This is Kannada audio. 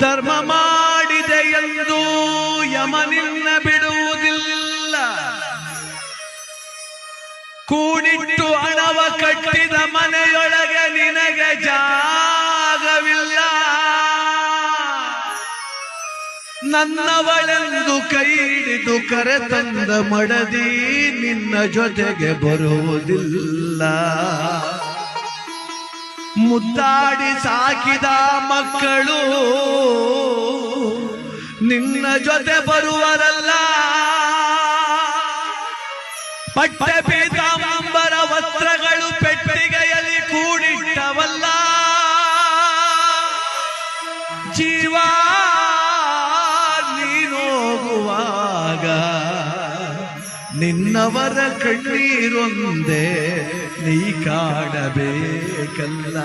ಧರ್ಮ ಮಾಡಿದೆ ಎಂದು ಯಮನಿನ್ನ ಬಿಡುವುದಿಲ್ಲ. ಕೂಡಿಟ್ಟು ಹಣವ ಕಟ್ಟಿದ ಮನೆಯೊಳಗೆ ನಿನಗೆ ಜಾಗವಿಲ್ಲ. ನನ್ನವಳೆಂದು ಕೈ ಹಿಡಿದು ಕರೆತಂದ ಮಡದಿ ನಿನ್ನ ಜೊತೆಗೆ ಬರುವುದಿಲ್ಲ. ಮುದ್ದಾಡಿ ಸಾಕಿದ ಮಕ್ಕಳು ನಿನ್ನ ಜೊತೆ ಬರುವರಲ್ಲ. ಪಟ್ಟೆ ಪೀತಾಂಬರ ವಸ್ತ್ರಗಳು ಪೆಟ್ಟಿಗೆಯಲ್ಲಿ ಕೂಡಿಟ್ಟವಲ್ಲ. ಜೀವ ನೀನೋಗುವಾಗ ನಿನ್ನವರ ಕಣ್ಣೀರೊಂದೇ ನೀ ಕಾಡಬೇಕಲ್ಲ